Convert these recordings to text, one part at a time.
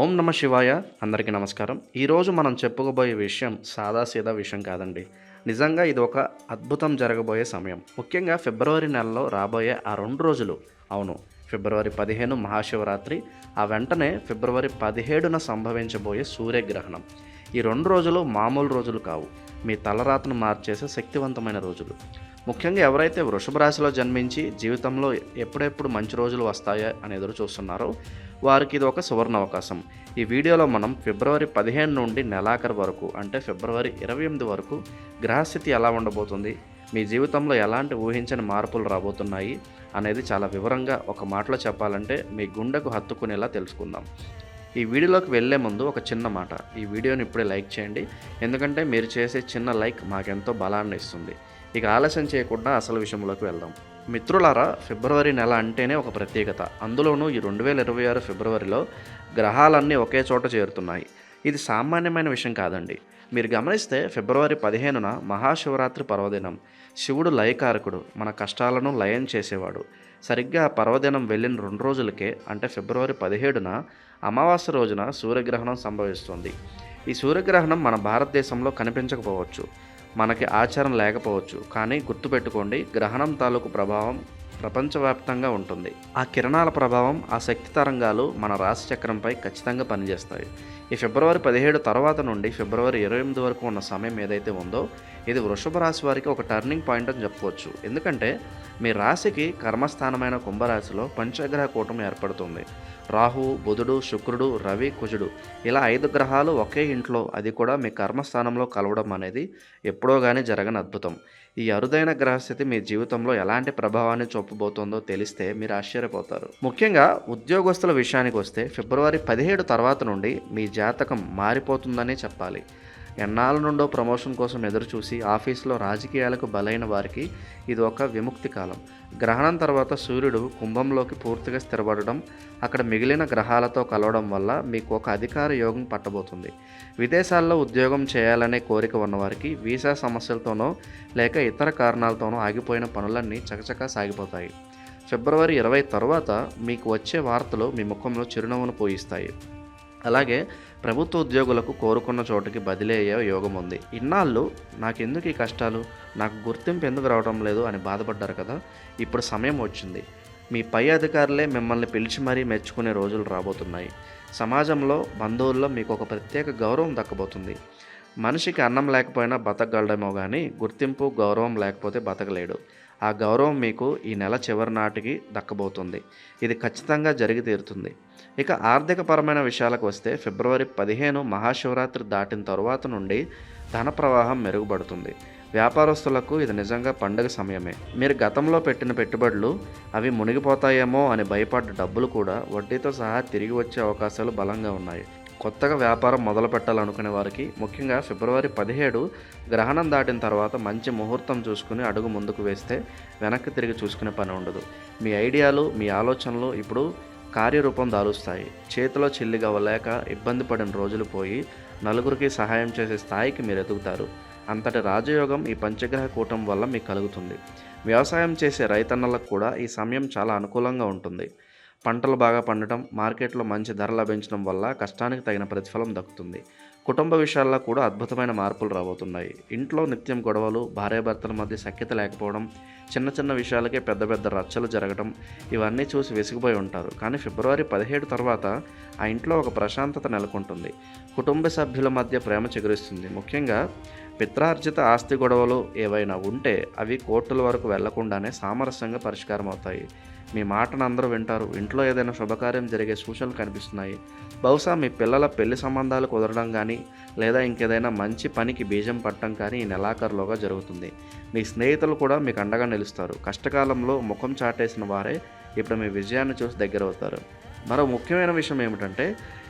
ఓం నమ శివాయ. అందరికీ నమస్కారం. ఈరోజు మనం చెప్పుకోబోయే విషయం సాదాసీదా విషయం కాదండి. నిజంగా ఇది ఒక అద్భుతం జరగబోయే సమయం. ముఖ్యంగా ఫిబ్రవరి నెలలో రాబోయే ఆ రెండు రోజులు. అవును ఫిబ్రవరి పదిహేను మహాశివరాత్రి ఆ వెంటనే ఫిబ్రవరి పదిహేడున సంభవించబోయే సూర్యగ్రహణం. ఈ రెండు రోజులు మామూలు రోజులు కావు. మీ తలరాతను మార్చేసే శక్తివంతమైన రోజులు. ముఖ్యంగా ఎవరైతే వృషభ రాశిలో జన్మించి జీవితంలో ఎప్పుడెప్పుడు మంచి రోజులు వస్తాయా అని ఎదురు చూస్తున్నారో వారికి ఇది ఒక సువర్ణ అవకాశం. ఈ వీడియోలో మనం ఫిబ్రవరి పదిహేను నుండి నెలాఖరు వరకు అంటే ఫిబ్రవరి ఇరవై ఎనిమిది వరకు గ్రహస్థితి ఎలా ఉండబోతుంది మీ జీవితంలో ఎలాంటి ఊహించని మార్పులు రాబోతున్నాయి అనేది చాలా వివరంగా ఒక మాటలో చెప్పాలంటే మీ గుండెకు హత్తుకునేలా తెలుసుకుందాం. ఈ వీడియోలోకి వెళ్ళే ముందు ఒక చిన్న మాట. ఈ వీడియోని ఇప్పుడే లైక్ చేయండి. ఎందుకంటే మీరు చేసే చిన్న లైక్ మాకెంతో బలాన్ని ఇస్తుంది. ఇక ఆలస్యం చేయకుండా అసలు విషయంలోకి వెళ్దాం. మిత్రులారా ఫిబ్రవరి నెల అంటేనే ఒక ప్రత్యేకత. అందులోనూ ఈ రెండు వేల ఇరవై ఆరు ఫిబ్రవరిలో గ్రహాలన్నీ ఒకే చోట చేరుతున్నాయి. ఇది సామాన్యమైన విషయం కాదండి. మీరు గమనిస్తే ఫిబ్రవరి పదిహేనున మహాశివరాత్రి పర్వదినం. శివుడు లయకారకుడు మన కష్టాలను లయం చేసేవాడు. సరిగ్గా పర్వదినం వెళ్ళిన రెండు రోజులకే అంటే ఫిబ్రవరి పదిహేడున అమావాస్య రోజున సూర్యగ్రహణం సంభవిస్తుంది. ఈ సూర్యగ్రహణం మన భారతదేశంలో కనిపించకపోవచ్చు. మనకి ఆచారం లేకపోవచ్చు కానీ గుర్తుపెట్టుకోండి గ్రహణం తాలూకు ప్రభావం ప్రపంచవ్యాప్తంగా ఉంటుంది. ఆ కిరణాల ప్రభావం ఆ శక్తి తరంగాలు మన రాశి చక్రంపై ఖచ్చితంగా పనిచేస్తాయి. ఈ ఫిబ్రవరి పదిహేడు తర్వాత నుండి ఫిబ్రవరి ఇరవై ఎనిమిది వరకు ఉన్న సమయం ఏదైతే ఉందో ఇది వృషభ రాశి వారికి ఒక టర్నింగ్ పాయింట్ అని చెప్పుకోవచ్చు. ఎందుకంటే మీ రాశికి కర్మస్థానమైన కుంభరాశిలో పంచగ్రహ కూటమి ఏర్పడుతుంది. రాహు బుధుడు శుక్రుడు రవి కుజుడు. ఇలా ఐదు గ్రహాలు ఒకే ఇంట్లో అది కూడా మీ కర్మస్థానంలో కలవడం అనేది ఎప్పుడో కానీ జరగని అద్భుతం. ఈ అరుదైన గ్రహస్థితి మీ జీవితంలో ఎలాంటి ప్రభావాన్ని చూపబోతోందో తెలిస్తే మీరు ఆశ్చర్యపోతారు. ముఖ్యంగా ఉద్యోగస్తుల విషయానికి వస్తే ఫిబ్రవరి పదిహేడు తర్వాత నుండి మీ జాతకం మారిపోతుందనే చెప్పాలి. ఎన్నాళ్ళ నుండో ప్రమోషన్ కోసం ఎదురు చూసి ఆఫీస్లో రాజకీయాలకు బలైన వారికి ఇది ఒక విముక్తి కాలం. గ్రహణం తర్వాత సూర్యుడు కుంభంలోకి పూర్తిగా స్థిరపడడం అక్కడ మిగిలిన గ్రహాలతో కలవడం వల్ల మీకు ఒక అధికార యోగం పట్టబోతుంది. విదేశాల్లో ఉద్యోగం చేయాలనే కోరిక ఉన్నవారికి వీసా సమస్యలతోనో లేక ఇతర కారణాలతోనో ఆగిపోయిన పనులన్నీ చకచకా సాగిపోతాయి. ఫిబ్రవరి ఇరవై తర్వాత మీకు వచ్చే వార్తలు మీ ముఖంలో చిరునవ్వును పోయిస్తాయి. అలాగే ప్రభుత్వ ఉద్యోగులకు కోరుకున్న చోటుకి బదిలీ అయ్యే యోగం ఉంది. ఇన్నాళ్ళు నాకెందుకు ఈ కష్టాలు? నాకు గుర్తింపు ఎందుకు రావడం లేదు అని బాధపడ్డారు కదా? ఇప్పుడు సమయం వచ్చింది. మీ పై అధికారులే మిమ్మల్ని పిలిచి మరీ మెచ్చుకునే రోజులు రాబోతున్నాయి. సమాజంలో బంధువుల్లో మీకు ఒక ప్రత్యేక గౌరవం దక్కబోతుంది. మనిషికి అన్నం లేకపోయినా బతకగలడేమో కానీ గుర్తింపు గౌరవం లేకపోతే బతకలేడు. ఆ గౌరవం మీకు ఈ నెల చివరి నాటికి దక్కబోతుంది. ఇది ఖచ్చితంగా జరిగి తీరుతుంది. ఇక ఆర్థికపరమైన విషయాలకు వస్తే ఫిబ్రవరి పదిహేను మహాశివరాత్రి దాటిన తరువాత నుండి ధన ప్రవాహం మెరుగుపడుతుంది. వ్యాపారస్తులకు ఇది నిజంగా పండుగ సమయమే. మీరు గతంలో పెట్టిన పెట్టుబడులు అవి మునిగిపోతాయేమో అని భయపడ్డ డబ్బులు కూడా వడ్డీతో సహా తిరిగి వచ్చే అవకాశాలు బలంగా ఉన్నాయి. కొత్తగా వ్యాపారం మొదలు పెట్టాలనుకునే వారికి ముఖ్యంగా ఫిబ్రవరి పదిహేడు గ్రహణం దాటిన తర్వాత మంచి ముహూర్తం చూసుకుని అడుగు ముందుకు వేస్తే వెనక్కి తిరిగి చూసుకునే పని ఉండదు. మీ ఐడియాలు మీ ఆలోచనలు ఇప్పుడు కార్యరూపం దాలుస్తాయి. చేతిలో చిల్లిగా ఇబ్బంది పడిన రోజులు పోయి నలుగురికి సహాయం చేసే స్థాయికి మీరు ఎదుగుతారు. అంతటి రాజయోగం ఈ పంచగ్రహ కూటం వల్ల మీకు కలుగుతుంది. వ్యవసాయం చేసే రైతన్నలకు కూడా ఈ సమయం చాలా అనుకూలంగా ఉంటుంది. పంటలు బాగా పండటం మార్కెట్లో మంచి ధర లభించడం వల్ల కష్టానికి తగిన ప్రతిఫలం దక్కుతుంది. కుటుంబ విషయాల్లో కూడా అద్భుతమైన మార్పులు రాబోతున్నాయి. ఇంట్లో నిత్యం గొడవలు భార్యాభర్తల మధ్య సఖ్యత లేకపోవడం చిన్న చిన్న విషయాలకే పెద్ద పెద్ద రచ్చలు జరగడం ఇవన్నీ చూసి విసిగిపోయి ఉంటారు. కానీ ఫిబ్రవరి పదిహేడు తర్వాత ఆ ఇంట్లో ఒక ప్రశాంతత నెలకొంటుంది. కుటుంబ సభ్యుల మధ్య ప్రేమ చిగురిస్తుంది. ముఖ్యంగా పిత్రార్జిత ఆస్తి గొడవలు ఏవైనా ఉంటే అవి కోర్టుల వరకు వెళ్ళకుండానే సామరస్యంగా పరిష్కారం అవుతాయి మీ మాటను అందరూ వింటారు. ఇంట్లో ఏదైనా శుభకార్యం జరిగే సూచనలు కనిపిస్తున్నాయి. బహుశా మీ పిల్లల పెళ్ళి సంబంధాలు కుదరడం కానీ లేదా ఇంకేదైనా మంచి పనికి బీజం పట్టడం కానీ ఈ నెలాఖరులోగా జరుగుతుంది. మీ స్నేహితులు కూడా మీకు అండగా నిలుస్తారు. కష్టకాలంలో ముఖం చాటేసిన వారే ఇప్పుడు మీ విజయాన్ని చూసి దగ్గర అవుతారు మరో ముఖ్యమైన విషయం ఏమిటంటే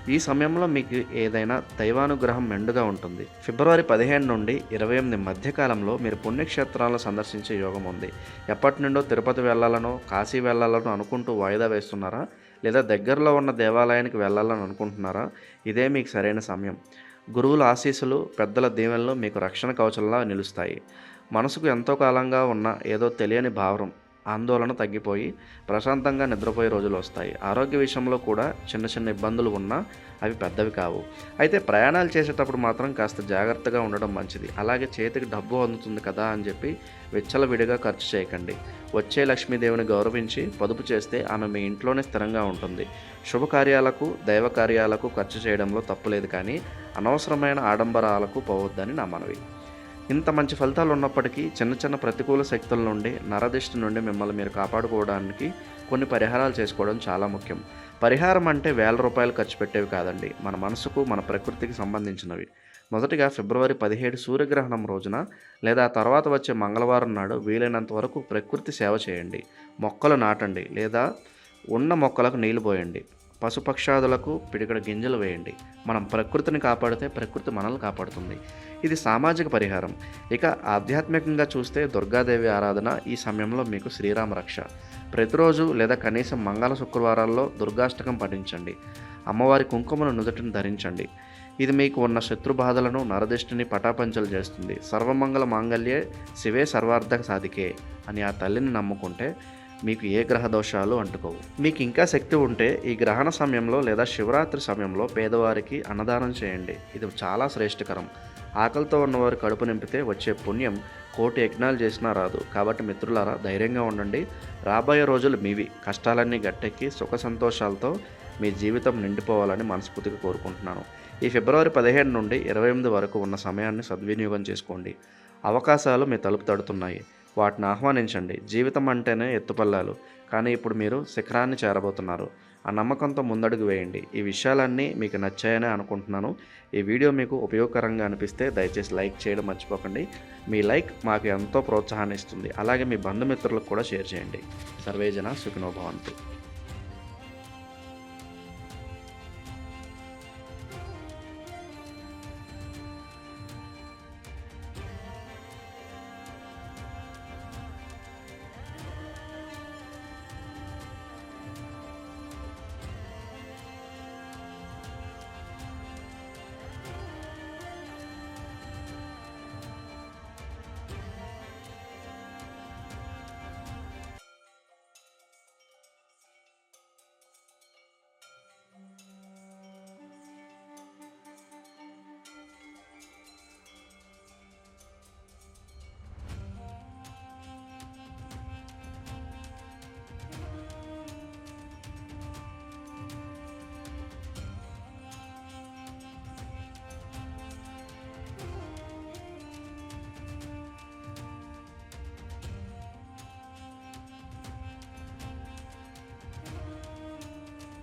ఈ సమయంలో మీకు ఏదైనా దైవానుగ్రహం మెండుగా ఉంటుంది. ఫిబ్రవరి పదిహేను నుండి ఇరవై ఎనిమిది మధ్యకాలంలో మీరు పుణ్యక్షేత్రాలను సందర్శించే యోగం ఉంది. ఎప్పటి నుండో తిరుపతి వెళ్ళాలనో కాశీ వెళ్ళాలనో అనుకుంటూ వాయిదా వేస్తున్నారా? లేదా దగ్గరలో ఉన్న దేవాలయానికి వెళ్ళాలని అనుకుంటున్నారా? ఇదే మీకు సరైన సమయం. గురువుల ఆశీస్సులు పెద్దల దీవెనలు మీకు రక్షణ కవచంలా నిలుస్తాయి. మనసుకు ఎంతో కాలంగా ఉన్న ఏదో తెలియని భావం ఆందోళన తగ్గిపోయి ప్రశాంతంగా నిద్రపోయే రోజులు వస్తాయి. ఆరోగ్య విషయంలో కూడా చిన్న చిన్న ఇబ్బందులు ఉన్నా అవి పెద్దవి కావు. అయితే ప్రయాణాలు చేసేటప్పుడు మాత్రం కాస్త జాగ్రత్తగా ఉండడం మంచిది. అలాగే చేతికి డబ్బు అందుతుంది కదా అని చెప్పి విచ్చలవిడిగా ఖర్చు చేయకండి. వచ్చే లక్ష్మీదేవిని గౌరవించి పొదుపు చేస్తే ఆమె మీ ఇంట్లోనే స్థిరంగా ఉంటుంది. శుభకార్యాలకు దైవ కార్యాలకు ఖర్చు చేయడంలో తప్పులేదు కానీ అనవసరమైన ఆడంబరాలకు పోవద్దని నా మనవి. ఇంత మంచి ఫలితాలు ఉన్నప్పటికీ చిన్న చిన్న ప్రతికూల శక్తుల నుండి నరదిష్టి నుండి మిమ్మల్ని మీరు కాపాడుకోవడానికి కొన్ని పరిహారాలు చేసుకోవడం చాలా ముఖ్యం. పరిహారం అంటే వేల రూపాయలు ఖర్చు పెట్టేవి కాదండి. మన మనసుకు మన ప్రకృతికి సంబంధించినవి. మొదటిగా ఫిబ్రవరి పదిహేడు సూర్యగ్రహణం రోజున లేదా తర్వాత వచ్చే మంగళవారం నాడు వీలైనంత వరకు ప్రకృతి సేవ చేయండి. మొక్కలు నాటండి లేదా ఉన్న మొక్కలకు నీళ్ళు పోయండి. పశుపక్షాదులకు పిడికడ గింజలు వేయండి. మనం ప్రకృతిని కాపాడితే ప్రకృతి మనల్ని కాపాడుతుంది. ఇది సామాజిక పరిహారం. ఇక ఆధ్యాత్మికంగా చూస్తే దుర్గాదేవి ఆరాధన ఈ సమయంలో మీకు శ్రీరామ రక్ష. ప్రతిరోజు లేదా కనీసం మంగళ శుక్రవారాల్లో దుర్గాష్టకం పఠించండి. అమ్మవారి కుంకుమను నుదుటిని ధరించండి. ఇది మీకు ఉన్న శత్రు బాధలను నరదిష్టిని పటాపంచలు చేస్తుంది. సర్వమంగళ మాంగళ్యే శివే సర్వార్థక సాధికే అని ఆ తల్లిని నమ్ముకుంటే మీకు ఏ గ్రహ దోషాలు అంటుకోవు. మీకు ఇంకా శక్తి ఉంటే ఈ గ్రహణ సమయంలో లేదా శివరాత్రి సమయంలో పేదవారికి అన్నదానం చేయండి. ఇది చాలా శ్రేష్టకరం. ఆకలితో ఉన్నవారు కడుపు నింపితే వచ్చే పుణ్యం కోటి యజ్ఞాలు చేసినా రాదు. కాబట్టి మిత్రులారా ధైర్యంగా ఉండండి. రాబోయే రోజులు మీవి. కష్టాలన్నీ గట్టెక్కి సుఖ సంతోషాలతో మీ జీవితం నిండిపోవాలని మనస్ఫూర్తిగా కోరుకుంటున్నాను. ఈ ఫిబ్రవరి పదిహేను నుండి ఇరవై ఎనిమిది వరకు ఉన్న సమయాన్ని సద్వినియోగం చేసుకోండి. అవకాశాలు మీ తలుపు తడుతున్నాయి. వాటిని ఆహ్వానించండి. జీవితం అంటేనే ఎత్తుపల్లాలు. కానీ ఇప్పుడు మీరు శిఖరాన్ని చేరబోతున్నారు. ఆ నమ్మకంతో ముందడుగు వేయండి. ఈ విషయాలన్నీ మీకు నచ్చాయని అనుకుంటున్నాను. ఈ వీడియో మీకు ఉపయోగకరంగా అనిపిస్తే దయచేసి లైక్ చేయడం మర్చిపోకండి. మీ లైక్ మాకు ఎంతో ప్రోత్సాహాన్ని ఇస్తుంది. అలాగే మీ బంధుమిత్రులకు కూడా షేర్ చేయండి. సర్వేజన సుఖినోభవంతు